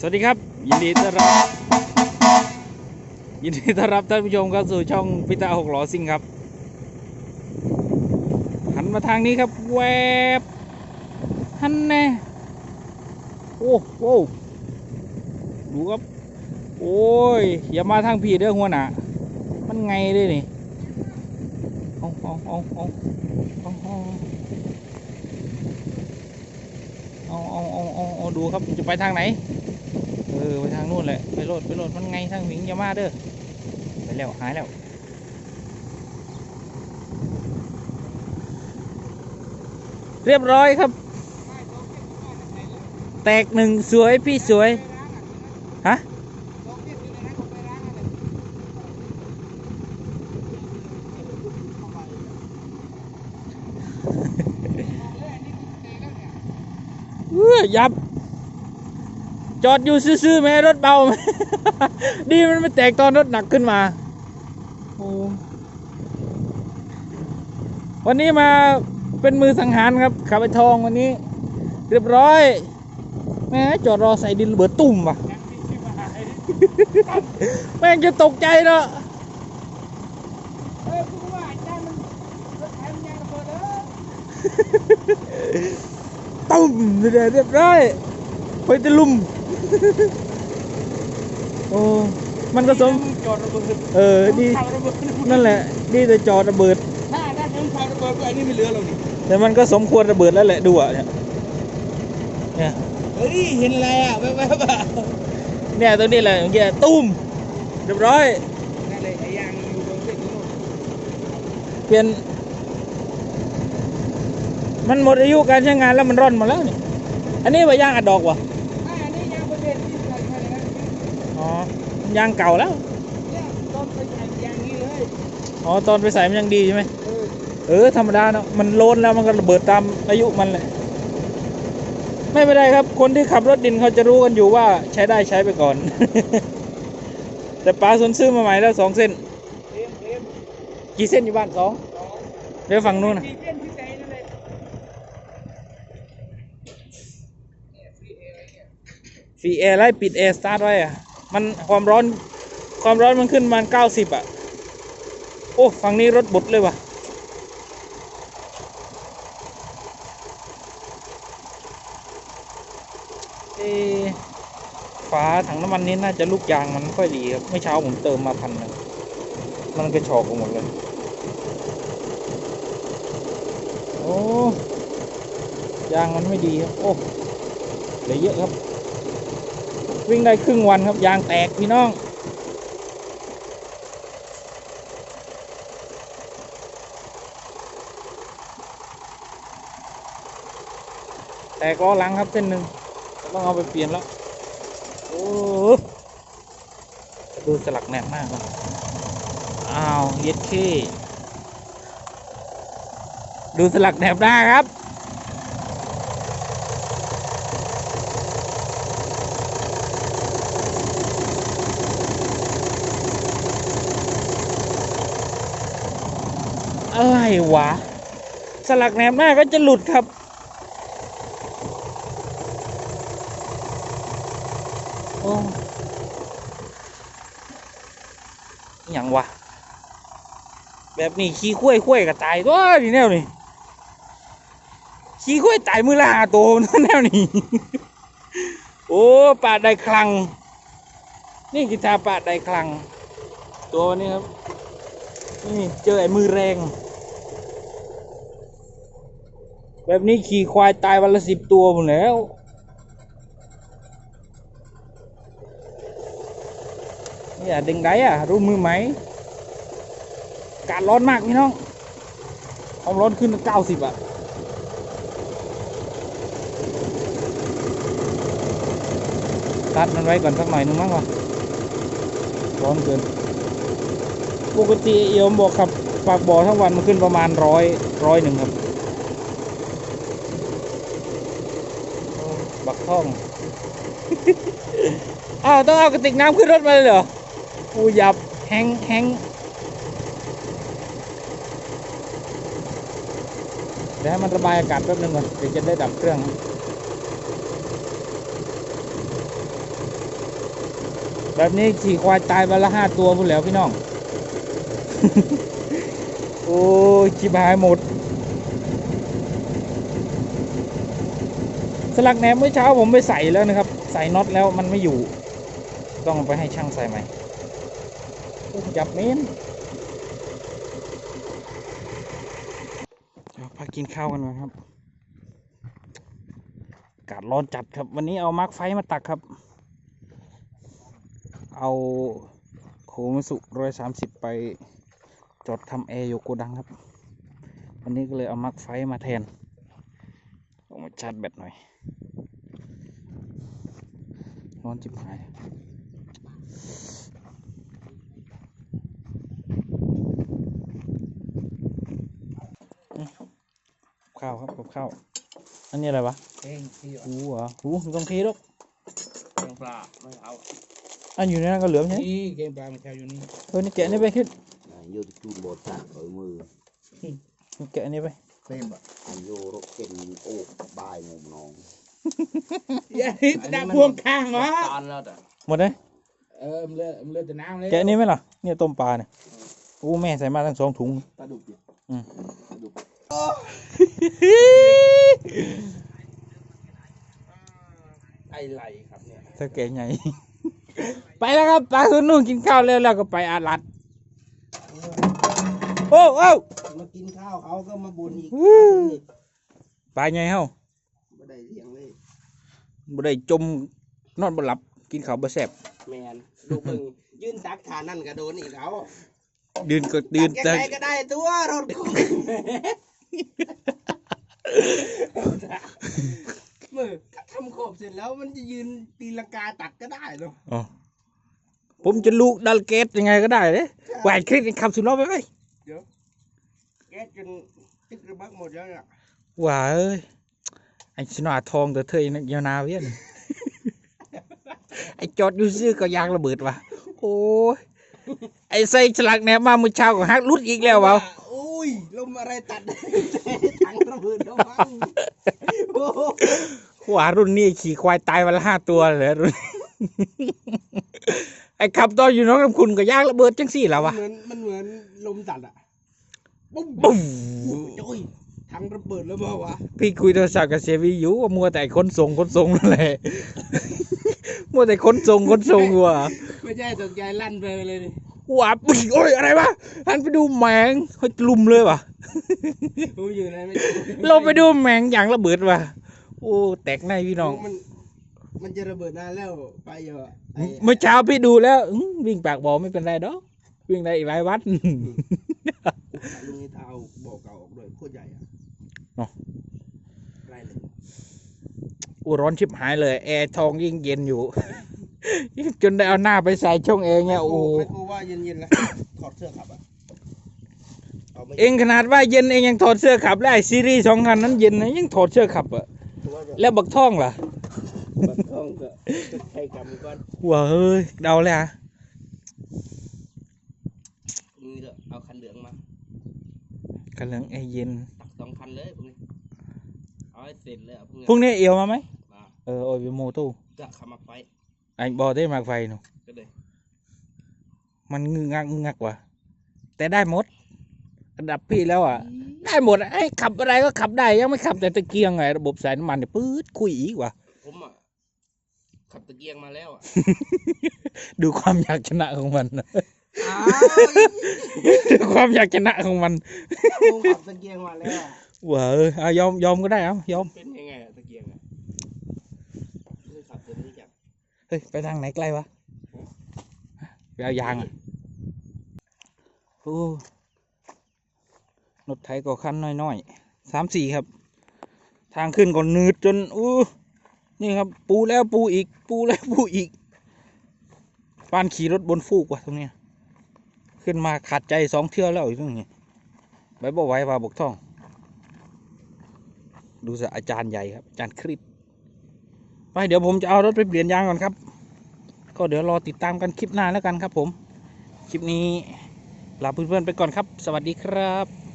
สวัสดีครับ ยินดีต้อนรับ ยินดีต้อนรับท่านผู้ชมเข้าสู่ช่องพิตาหกล้อซิ่งครับ หันมาทางนี้ครับ แวบหันแน่โอ้โหดูครับ โอ้ย อย่ามาทางผีเด้อหัวหน้ามันไงเด้นี่เอาเอาเอาเอาเอาเอาเอาเอาเอาดูครับจะไปทางไหน ออไปทางนู่นแหละไปโลดไปโลดมันไงทางหมิงยามาเด้อไปแล้วหายแล้วเรียบร้อยครับ แตกหนึ่งสวยพี่สวย ฮะ เออยับ จอดอยู่ซื่อๆแม่รถเบาดีมันไม่แตกตอนรถหนักขึ้นมาโอ้วันนี้มาเป็นมือสังหารครับขับไปทองวันนี้ เรียบร้อยแม่จอดรอใส่ดินเบิดตุ่มว่ะ แม่งจะตกใจเนาะตุ่มเรียบร้อยไปตะลุม โอ้มันก็สมจอดระเบิดเออดีข่าวระเบิดนั่นแหละ ดีแต่จอดระเบิดถ้าถ้าถึงข่าวระเบิดก็อันนี้ไม่เหลือแล้วนี่แต่มันก็สมควรระเบิดแล้วแหละดูอะเนี่ยเนี่ยเฮ้ยเห็นอะไรอะแว๊บๆอะเนี่ยตัวนี้แหละเมื่อกี้ตุ้มเรียบร้อยนั่นเลยไอ้ยางอยู่ตรงเส้นนี้เปลี่ยนมันหมดอายุการใช้งานแล้วมันร่อนมาแล้วนี่อันนี้ว่าย่างอัดดอกวะ ยางเก่าแล้วเนี่ยต้นไปใส่ยางนี้เลยอ๋อตอนไปใส่มันยังดีใช่ไหมเออเออธรรมดาเนาะมันโลนแล้วมันก็ระเบิดตามอายุมันแหละไม่เป็นไรครับ คนที่ขับรถดินเขาจะรู้กันอยู่ว่าใช้ได้ใช้ไปก่อน แต่ป๋าสนซื้อมาใหม่แล้วสองเส้นเอ็มเอ็มกี่เส้นอยู่บ้านสองสองเดี๋ยวฝั่งนู้นนะสี่เส้นที่ใส่นั่นเลยเนี่ยฟรีเออะไรเนี่ยฟรีแอร์ไล่ปิดแอร์สตาร์ทไว้อะ มันความร้อนความร้อนมันขึ้นประมาณเก้าสิบอะ โอ้ฝั่งนี้รถบดเลยว่ะ เอฝาถังน้ำมันนี้น่าจะลูกยางมันไม่ค่อยดีครับเมื่อเช้าผมเติมมาพันหนึ่งมันกระชอกออกหมดเลย โอ้ยางมันไม่ดีครับ โอ้เหลือเยอะครับ วิ่งได้ครึ่งวันครับ ยางแตกพี่น้องแตกล้อหลังครับเส้นหนึ่งต้องเอาไปเปลี่ยนแล้ว โอ้ดูสลักแน่นมากครับอ้าวเย็ดเคดูสลักแนบหน้าครับ อะไร วะ สลักแหนบหน้าก็จะหลุดครับ โอ้ย่างวะ แบบนี้ขี้ข้วยข้วยกับตายตัวนี่แนวนี่ขี้ข้วยตายมือละหาตัวนั่นแนวนี่โอ้ปาได้คลัง นี่กีตาร์ปาได้คลัง ตัวนี้ครับนี่เจอไอ้มือแรง แบบนี้ขี่ควายตายวันละสิบตัวหมดแล้วนี่อะดึงได้อะรู้มือไหมกาศร้อนมากพี่น้องความร้อนขึ้นเก้าสิบอะตัดมันไว้ก่อนสักหน่อยนึงมั้งวะร้อนเกิน ปกติเอียมบอกขับปากบ่อทั้งวันมันขึ้นประมาณร้อยร้อยหนึ่งครับ อ้อง อ้าวต้องเอากระติกน้ำขึ้นรถมาเลยเหรออูหยับแฮงแฮงเดี๋ยวให้มันระบายอากาศแป๊บนึงก่อนเดี๋ยวจะได้ดับเครื่องแบบนี้ขี่ควายตายวันละห้าตัวพุ่นแล้วพี่น้อง โอ้ยชิบหายหมด สลักแหนมเมื่อเช้าผมไปใส่แล้วนะครับ ใส่น็อตแล้วมันไม่อยู่ ต้องไปให้ช่างใส่ใหม่จับเมนพักกินข้าวกันก่อนครับกาศร้อนจัดครับ วันนี้เอามาร์กไฟมาตักครับ เอาโคมสุร้อยสามสิบไปจอดทำแอร์อยู่โกดังครับ วันนี้ก็เลยเอามาร์กไฟมาแทน ออกมาชาร์จแบตหน่อย ร้อนจิบหายข้าวครับกับข้าว อันนี้อะไรวะเองที่หูเหรอหูไม่ต้องเทหรอกแกงปลาไม่เอา อันอยู่ในนั้นก็เหลือมใช่ไหมนี่แกงปลามันแค่อยู่นี่ เออนี่แกะนี่ไปคิดโยตูโบตักเอามือนี่แกะนี่ไป เป็นแบบอันโยรกเก็นโอ้บายงมนองอย่าฮิตดักพวงข้างวะตอนแล้วแต่หมดเลยเออมันเลือดมันเลือดแต่น้ำเลยแกะนี่ไหมล่ะเนี่ยต้มปลาเนี่ยโอ้แม่ใส่มาทั้งสองถุง ปลาดุกเนี่ยอืม ปลาดุกไอไหลครับเนี่ยถ้าแกะใหญ่ ไปแล้วครับปลาคุณนุ่งกินข้าวแล้วแล้วก็ไปอาลัดโอ้โอ้มากิน ข้าวเขาก็มาบ่นอีกวู้ปลาใหญ่เฮาไม่ได้เลี้ยงเลยบ่ได้จมนอนบ่หลับกินข้าวบ่แซ่บแมนลูกมึงยื่นตักฐานนั่นก็โดนอีกแล้วดื่นก็ดื่นตัแต่กยังไงก็ได้ตัวรถกูมือก็ทำขอบเสร็จแล้วมันจะยืนตีลังกาตักก็ได้เนาะอ๋อผมจะลูกดัลเกตยังไงก็ได้เลยแหวนคลิปขับสุดล้อไปไหมแก๊สจนติดระเบิดหมดแล้วเนี่ยว่าเอ้ยไอ้ชนาทองแต่เธอนักยาวนาเวียนไอ้จอดอยู่ซื้อก็ยางระเบิดว่ะโอ้ยไอ้ใส่ฉลักแหนบมาเมื่อเช้าก็ฮักรุดอีกแล้ววะอุ้ยลมอะไรตัดถังระเบิดแล้วมั้งโอ้โหว่ารุ่นนี้ขี่ควายตายวันละห้าตัวเลยรุ่นไอ้ขับตอนอยู่น้องกับคุณก็ยางระเบิดจังสี่แล้ววะมันเหมือนมันเหมือนลมตัดอะ ปุ๊บปุ้มโอ้ยถังระเบิดแล้วเปล่าวะพี่คุยโทรศัพท์กับเซวีอยู่ว่ามัวแต่ขนส่งขนส่งนั่นแหละ มัวแต่ขนส่งขนส่งว่ะไม่ใช่ตกใจลั่นไปเลยดิว้าปุ๊ยโอ้ยอะไรวะหันไปดูแมงเฮ้ยลุมเลยว่ะกูอยู่ในไม่เราไปดูแมงอย่างระเบิดว่ะโอ้แตกในพี่น้อง มันมันจะระเบิดนานแล้วไปเยอะไอ้เมื่อเช้าพี่ดูแล้วอื้อวิ่งปากบ่อไม่เป็นไรดอกวิ่งได้อีกหลายวัด ลุงนี่เท้าบอกเก่าออกด้วยโคตรใหญ่อะเนาะไรเลยอู้ร้อนชิบหายเลย แอร์ทองยิ่งเย็นอยู่จนได้เอาหน้าไปใส่ช่องแอร์เนี่ยโอ้โหไม่กูว่าเย็นๆแล้วถอดเสื้อขับอะาไม่เองขนาดว่าเย็นเองยังถอดเสื้อขับได้ซีรีส์สองคันนั้นเย็นนะยังถอดเสื้อขับอะกูว่าจะแล้วบักท่องล่ะ บัดท้องก็ใช้กรรมก่อนว้าเฮ้ยเดาเลยอะ นี่ก็เอาคันเหลืองมา กำลังแอร์เย็นตักสองคันเลยพวกนี้เอาให้เสร็จเลยอะพวกนี้พรุ่งนี้เอวมาไหมมาเออโอ้ยโมตู้จะขมักไฟไอ้บอได้มากไฟหนูก็เลยมันงึกงักงึกงักว่ะแต่ได้หมดระดับพี่แล้วอะ ได้หมดอะไอ้ขับอะไรก็ขับได้ยังไม่ขับแต่ตะเกียงไงระบบสายน้ำมันเนี่ยปื๊ดคุยอีกว่ะผมอะขับตะเกียงมาแล้วอะ ดูความอยากชนะของมัน อ้าวดูความอยากชนะของมันผมขับตะเกียงมาแล้วอะว้าเออเอายอมยอมก็ได้เอายอมเป็นยังไงอะตะเกียงอะไม่ขับตัวนี้จับเฮ้ยไปทางไหนไกลวะไปเอายางอะโอ้รถไถก็คันน้อยๆสามสี่ครับ ทางขึ้นก็หนืดจนอู้นี่ครับ ปูแล้วปูอีก ปูแล้วปูอีกปานขี่รถบนฟูกว่ะตรงเนี้ย ขึ้นมาขาดใจสองเที่ยวแล้วอีกตรงนี้ใบบ่ไหว้ปลาบกท่อง ดูสิอาจารย์ใหญ่ครับ อาจารย์คริปไปเดี๋ยวผมจะเอารถไปเปลี่ยนยางก่อนครับ ก็เดี๋ยวรอติดตามกันคลิปหน้าแล้วกันครับผม คลิปนี้ลาเพื่อนๆไปก่อนครับ สวัสดีครับ